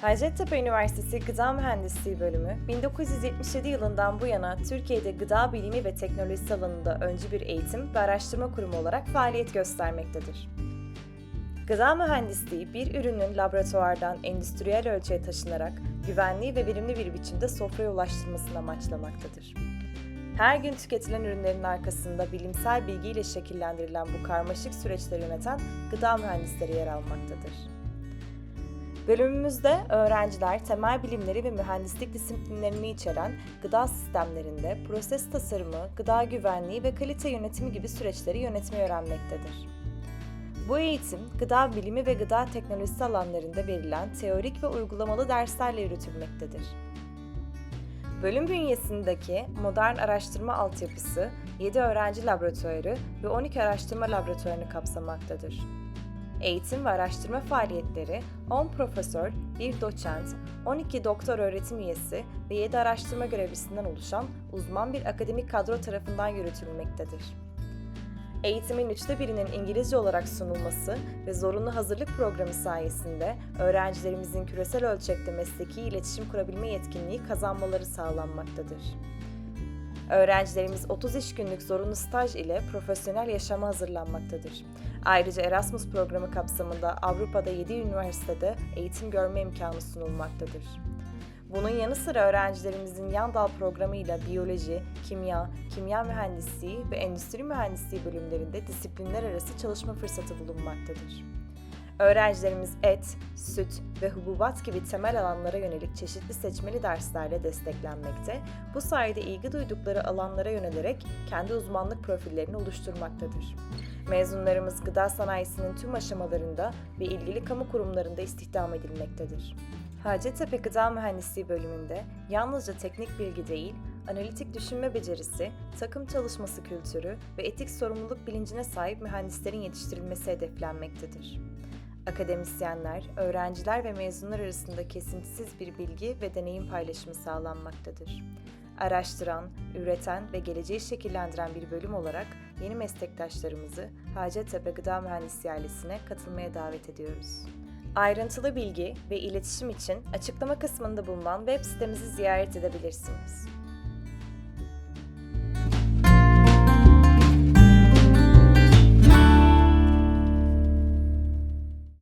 Hacettepe Üniversitesi Gıda Mühendisliği bölümü 1977 yılından bu yana Türkiye'de gıda bilimi ve teknolojisi alanında öncü bir eğitim ve araştırma kurumu olarak faaliyet göstermektedir. Gıda mühendisliği bir ürünün laboratuvardan endüstriyel ölçüye taşınarak güvenli ve verimli bir biçimde sofraya ulaştırılmasını amaçlamaktadır. Her gün tüketilen ürünlerin arkasında bilimsel bilgiyle şekillendirilen bu karmaşık süreçleri yöneten gıda mühendisleri yer almaktadır. Bölümümüzde öğrenciler temel bilimleri ve mühendislik disiplinlerini içeren gıda sistemlerinde proses tasarımı, gıda güvenliği ve kalite yönetimi gibi süreçleri yönetmeyi öğrenmektedir. Bu eğitim, gıda bilimi ve gıda teknolojisi alanlarında verilen teorik ve uygulamalı derslerle yürütülmektedir. Bölüm bünyesindeki modern araştırma altyapısı 7 öğrenci laboratuvarı ve 12 araştırma laboratuvarını kapsamaktadır. Eğitim ve araştırma faaliyetleri 10 profesör, 1 doçent, 12 doktor öğretim üyesi ve 7 araştırma görevlisinden oluşan uzman bir akademik kadro tarafından yürütülmektedir. Eğitimin üçte birinin İngilizce olarak sunulması ve zorunlu hazırlık programı sayesinde öğrencilerimizin küresel ölçekte mesleki iletişim kurabilme yetkinliği kazanmaları sağlanmaktadır. Öğrencilerimiz 30 iş günlük zorunlu staj ile profesyonel yaşama hazırlanmaktadır. Ayrıca Erasmus programı kapsamında Avrupa'da 7 üniversitede eğitim görme imkanı sunulmaktadır. Bunun yanı sıra öğrencilerimizin yan dal programıyla biyoloji, kimya, kimya mühendisliği ve endüstri mühendisliği bölümlerinde disiplinler arası çalışma fırsatı bulunmaktadır. Öğrencilerimiz et, süt ve hububat gibi temel alanlara yönelik çeşitli seçmeli derslerle desteklenmekte, bu sayede ilgi duydukları alanlara yönelerek kendi uzmanlık profillerini oluşturmaktadır. Mezunlarımız gıda sanayisinin tüm aşamalarında ve ilgili kamu kurumlarında istihdam edilmektedir. Hacettepe Gıda Mühendisliği bölümünde yalnızca teknik bilgi değil, analitik düşünme becerisi, takım çalışması kültürü ve etik sorumluluk bilincine sahip mühendislerin yetiştirilmesi hedeflenmektedir. Akademisyenler, öğrenciler ve mezunlar arasında kesintisiz bir bilgi ve deneyim paylaşımı sağlanmaktadır. Araştıran, üreten ve geleceği şekillendiren bir bölüm olarak yeni meslektaşlarımızı Hacettepe Gıda Mühendisliği ailesine katılmaya davet ediyoruz. Ayrıntılı bilgi ve iletişim için açıklama kısmında bulunan web sitemizi ziyaret edebilirsiniz.